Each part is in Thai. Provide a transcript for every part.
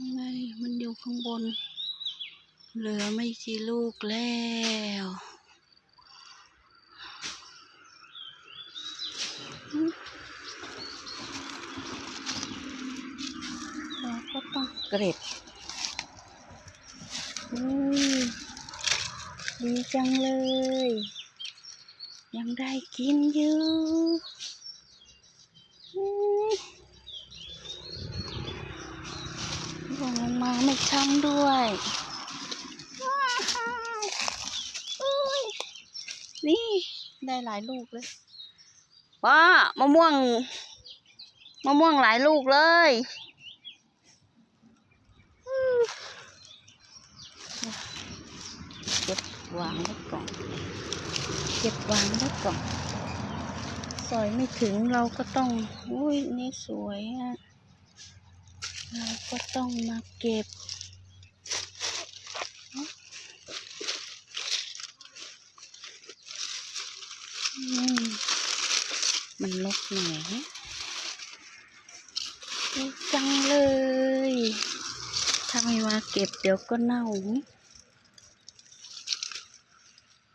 ไงมันอยู่ข้างบน เหลือไม่กี่ลูกแล้วเราก็ต้องเกร็ดอุ้ยดีจังเลย ยังได้กินอยู่อุ้ยลงมา ไม่ช้ำด้วยนี่ได้หลายลูกเลยว้ามะม่วงมะม่วงหลายลูกเลยเก็บวางไว้ก่อนเก็บวางไว้ก่อนสอยไม่ถึงเราก็ต้องอุ้ยนี่สวยอะ เราก็ต้องมาเก็บมันลกหน่อยจังเลย ถ้าไม่มาเก็บเดี๋ยวก็เน่า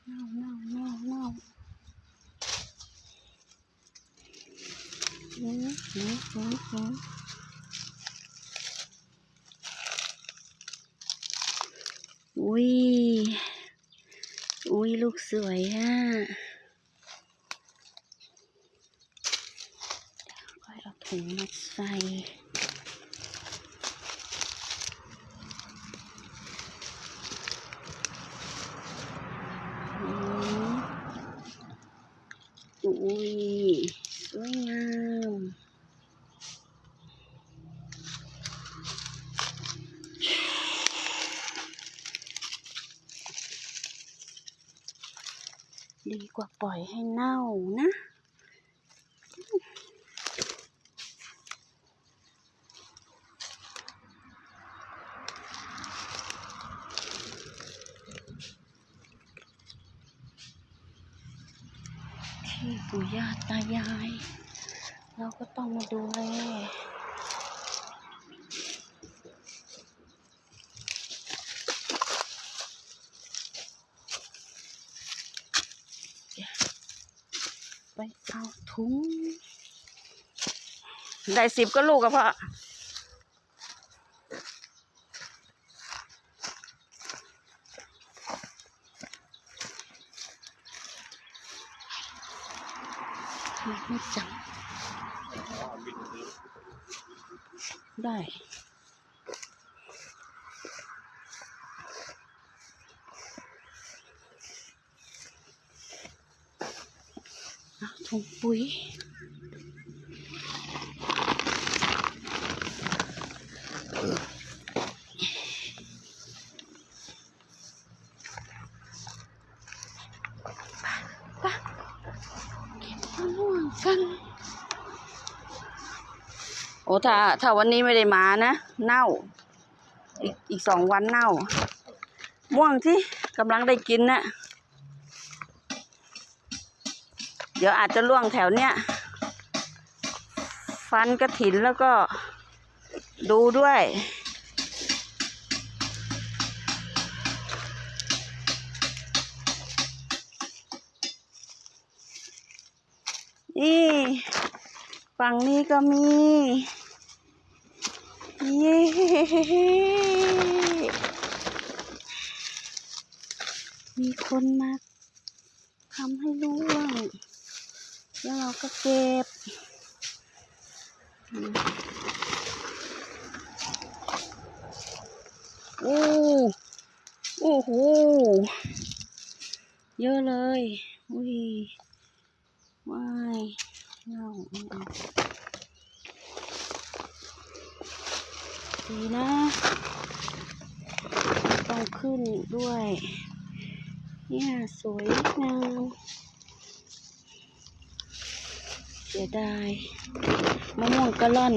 เน่าเน่าเน่าเน่าหืมหืมหืมหืมอุ้ย อุ้ยลูกสวยอะค่อยเอาถุงมาใส่ อืมอุ้ย สวยงาม ดีกว่าปล่อยให้เน่านะ ที่ปู่ย่าตายาย เราก็ต้องมาดูแลเดี๋ยวไปเอา ถุง ได้สิบก็ลูกอะพ่อไม่จังได้ เอา ถุงปุ๋ยไปเก็บมะม่วงกันโอ้ถ้าถ้าวันนี้ไม่ได้มานะ เน่า อีกอีกสองวันเน่า ม่วงที่กำลังได้กินน่ะ เดี๋ยวอาจจะล่วงแถวเนี้ย ฟันกระถินแล้วก็ดูด้วย นี่ฝั่งนี้ก็มีเย้มีคนมาทำให้ร่วง แล้วเราก็เก็บโอ้โอ้โห เยอะเลยอุ้ยว้ายเน่าดีนะต้องขึ้นด้วย เนี่ย สวยงาม สียดายมะม่วงกะล่อน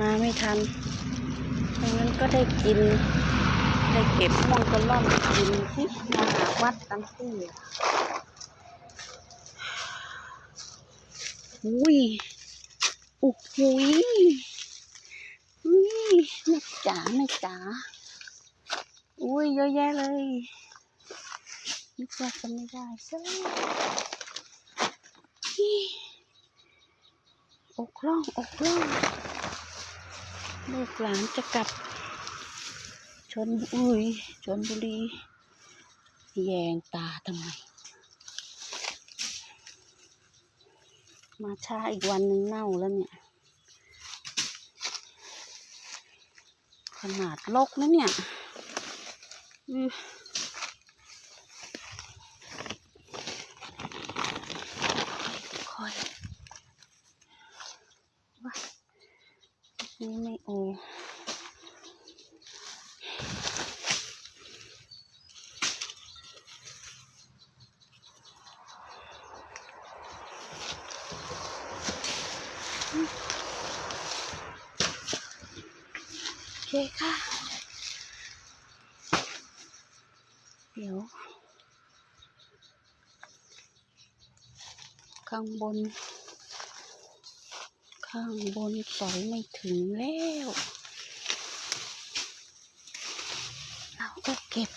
มาไม่ทันดังนั้นก็ได้กิน ได้เก็บมะม่วงกะล่อนกินที่มาหาวัดตามที่อะอุ้ยโอ้โหยอุ้ยแม่จ๋าแม่จ๋าอุ้ยเยอะแยะเลยนึกว่าจะไม่ได้ซะนี่ อกล่องอกล่องลูกหลานจะกลับ ชนอุ้ยชนบุรีแยงตาทำไม มาช้าอีกวันหนึงเน่าแล้วเนี่ย ขนาดลกนะเนี่ยอือคอยว่า นี่ไม่โอโอเคค่ะ เดี๋ยว ข้างบน ข้างบนสอยไม่ถึงแล้ว เราก็เก็บ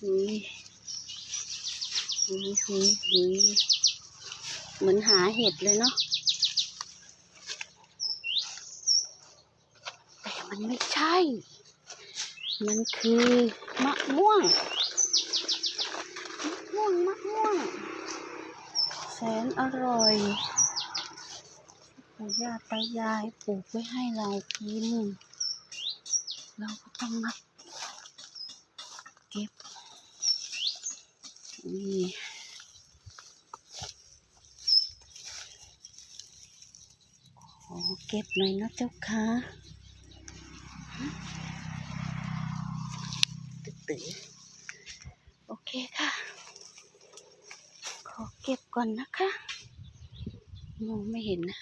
หุยหุยหุยหุยเหมือนหาเห็ดเลยเนาะแต่มันไม่ใช่ มันคือมะม่วง มะม่วง มะม่วง แสนอร่อยปู่ย่าตายายปลูกไว้ให้เรากิน เราก็ต้องมาเก็บ นี่ขอเก็บหน่อยนะเจ้าค่ะ ตึ๊ดตึ๊ดโอเคค่ะ ขอเก็บก่อนนะคะ มองไม่เห็นนะ